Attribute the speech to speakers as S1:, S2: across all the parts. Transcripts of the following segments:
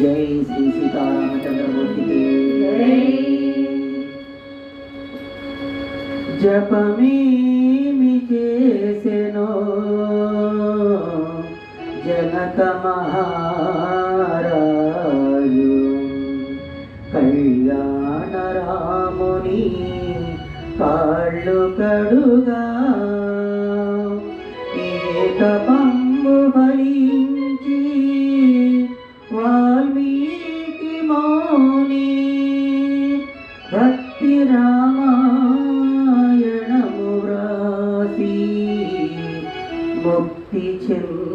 S1: జై శ్రీ సీతారామచంద్రమూర్తికి. జపమేమి చేసెనో జనక మహారాయు కళ్యాణ రాముని కాళ్ళు కడుగా ఏ ముక్తి చెంది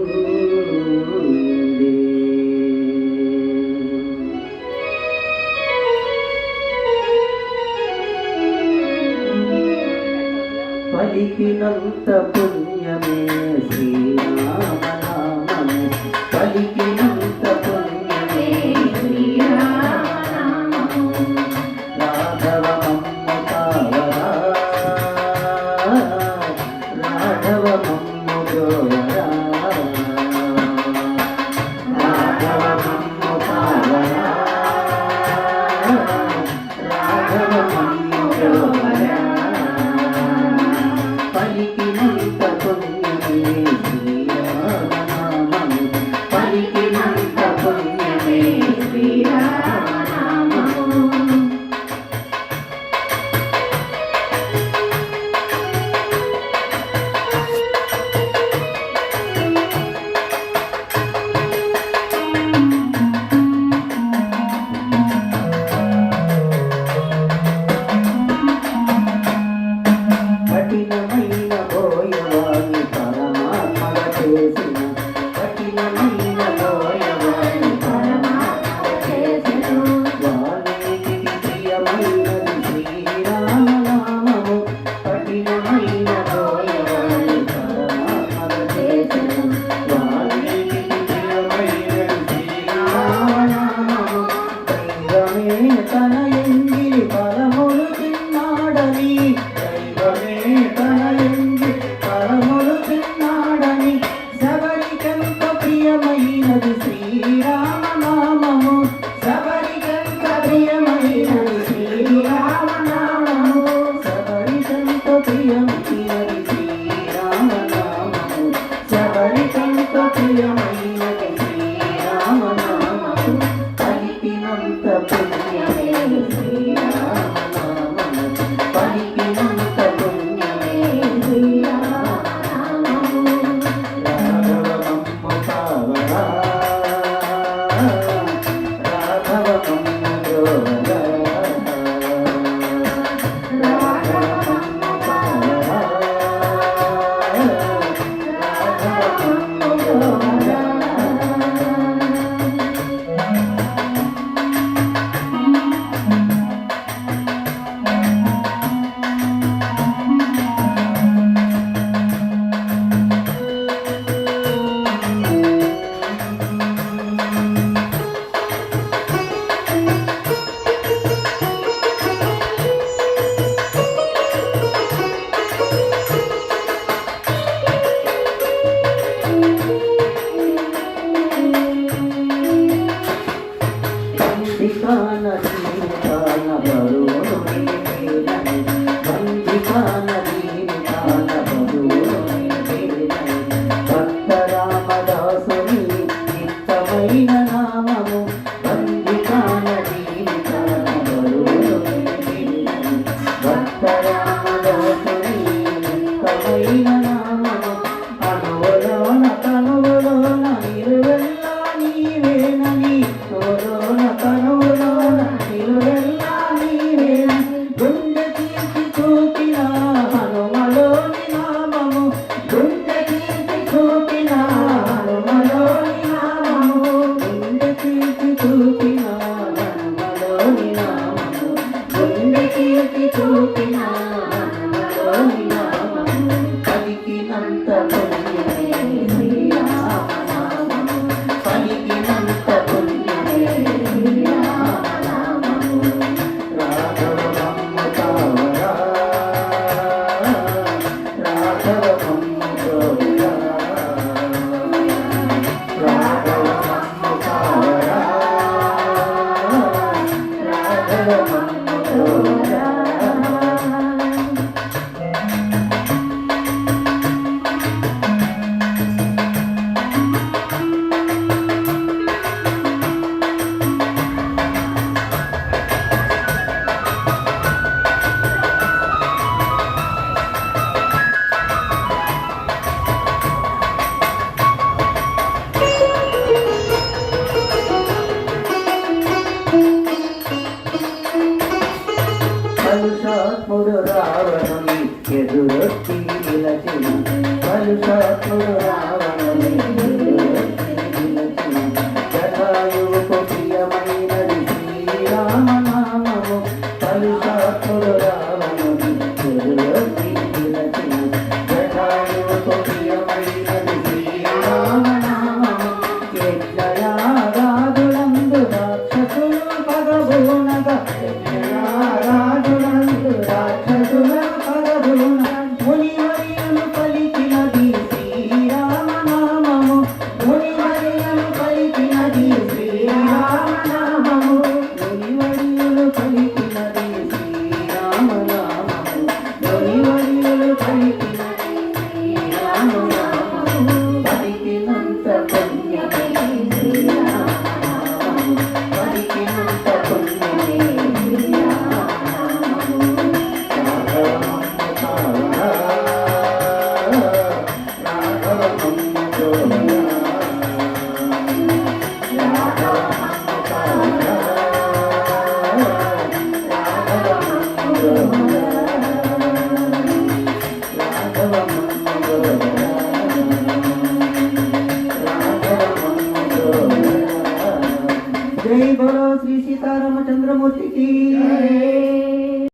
S1: పలికినంత పుణ్యమే శ్రీరామనామము. పలికిన బందికాన దీనికాన బరువుని బందికాన దీనికాన బరువుని భక్త రామదాసుని నిత్తమైన నామము होते ना జై బలో శ్రీ సీతారామచంద్రమూర్తికి